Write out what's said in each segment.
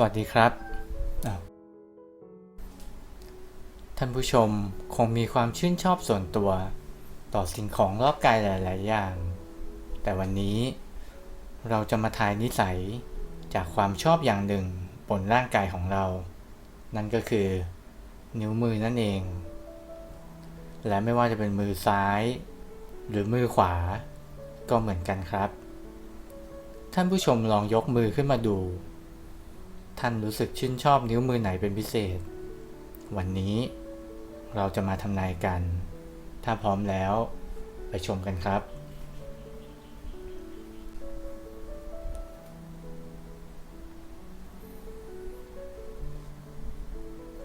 วัสดีครับอ้าวท่านผู้ชมคงมีความชื่นชอบส่วนตัว ต่อสิ่งของรอบกายหลาย ๆ อย่าง แต่วันนี้เราจะมาทายนิสัยจากความชอบอย่างหนึ่งบนร่างกายของเรา นั่นก็คือ นิ้วมือนั่นเอง และไม่ว่าจะเป็นมือซ้าย หรือมือขวา ก็เหมือนกันครับ ท่านผู้ชมลองยกมือขึ้นมาดู ท่านรู้สึกชื่นชอบนิ้วมือไหนเป็นพิเศษ วันนี้เราจะมาทำนายกัน ถ้าพร้อมแล้วไปชมกันครับ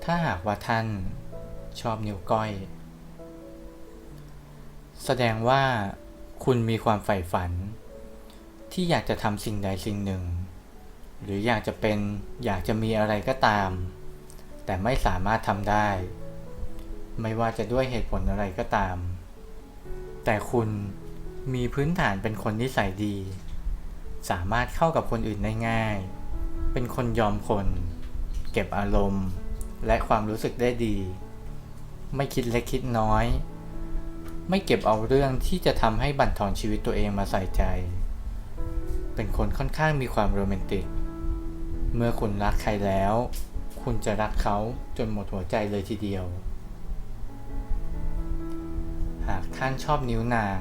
ถ้าหากว่าท่านชอบนิ้วก้อย แสดงว่าคุณมีความใฝ่ฝัน ที่อยากจะทำสิ่งใดสิ่งหนึ่ง หรืออยากจะเป็นอยากจะมีอะไรก็ตาม แต่ไม่สามารถทำได้ ไม่ว่าจะด้วยเหตุผลอะไรก็ตาม แต่คุณมีพื้นฐานเป็นคนนิสัยดี สามารถเข้ากับคนอื่นได้ง่าย เป็นคนยอมคน เก็บอารมณ์ และความรู้สึกได้ดี ไม่คิดเล็กคิดน้อย ไม่เก็บเอาเรื่องที่จะทำให้บั่นทอนชีวิตตัวเองมาใส่ใจ เป็นคนค่อนข้างมีความโรแมนติก เมื่อคุณรักใครแล้ว คุณจะรักเขาจนหมดหัวใจเลยทีเดียว หากท่านชอบนิ้วนาง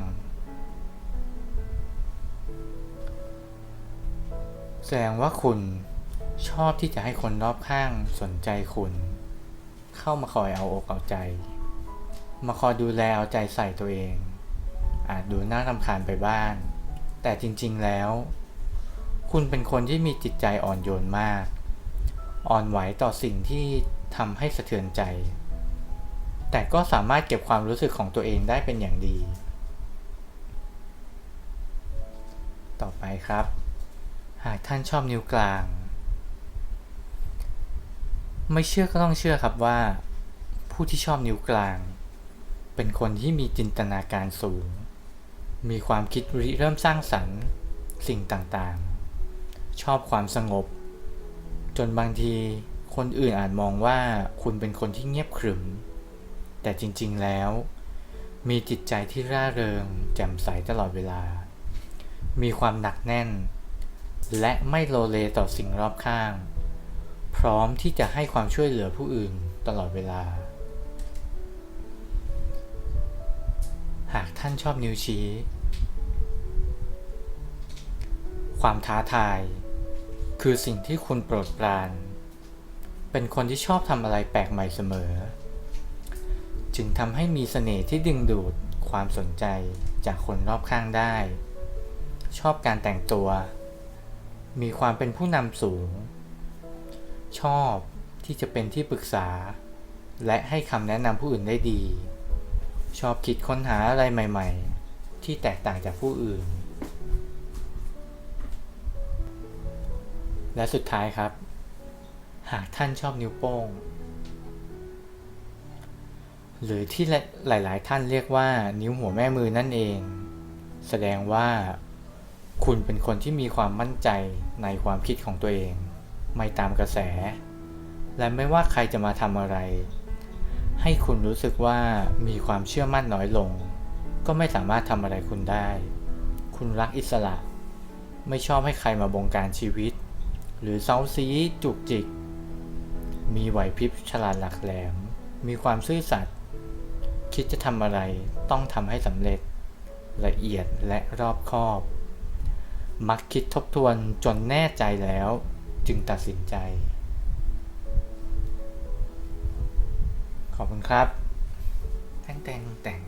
แสดงว่าคุณชอบที่จะให้คนรอบข้างสนใจคุณ เข้ามาคอยเอาอกเอาใจ มาคอยดูแลเอาใจใส่ตัวเอง อาจดูน่ารำคาญไปบ้าง แต่จริงๆแล้ว คุณเป็นคนที่มีจิตใจอ่อนโยนมาก อ่อนไหวต่อสิ่งที่ทำให้สะเทือนใจ แต่ก็สามารถเก็บความรู้สึกของตัวเองได้เป็นอย่างดี ต่อไปครับ หากท่านชอบนิ้วกลาง ไม่เชื่อก็ต้องเชื่อครับว่า ผู้ที่ชอบนิ้วกลาง เป็นคนที่มีจินตนาการสูง มีความคิดริเริ่มสร้างสรรค์ สิ่งต่างๆ ชอบความสงบ จนบางทีคนอื่นอาจมองว่าคุณเป็นคนที่เงียบขรึม แต่จริงๆแล้ว มีจิตใจที่ร่าเริง แจ่มใสตลอดเวลา มีความหนักแน่น และไม่โลเลต่อสิ่งรอบข้าง พร้อมที่จะให้ความช่วยเหลือผู้อื่นตลอดเวลา หากท่านชอบนิ้วชี้ ความท้าทาย คือสิ่งที่คุณโปรดปราน เป็นคนที่ชอบทำอะไรแปลกใหม่เสมอ จึงทำให้มีเสน่ห์ที่ดึงดูดความสนใจจากคนรอบข้างได้ ชอบการแต่งตัว มีความเป็นผู้นำสูง ชอบที่จะเป็นที่ปรึกษา และให้คำแนะนำผู้อื่นได้ดี ชอบคิดค้นหาอะไรใหม่ ๆ ที่แตกต่างจากผู้อื่น และสุดท้ายครับ หากท่านชอบนิ้วโป้ง หรือที่หลาย ๆ ท่านเรียกว่านิ้วหัวแม่มือนั่นเอง แสดงว่า คุณเป็นคนที่มีความมั่นใจในความคิดของตัวเอง ไม่ตามกระแส และไม่ว่าใครจะมาทำอะไร ให้คุณรู้สึกว่ามีความเชื่อมั่นน้อยลง ก็ไม่สามารถทำอะไรคุณได้ คุณรักอิสระ ไม่ชอบให้ใครมาบงการชีวิต หรือเซาซีจุกจิก มีไหวพริบฉลาดหลักแหลม มีความซื่อสัตย์คิดจะทำอะไรต้องทำให้สำเร็จ ละเอียดและรอบคอบ มักคิดทบทวนจนแน่ใจแล้ว จึงตัดสินใจ ขอบคุณครับ แต่งแต่งแต่ง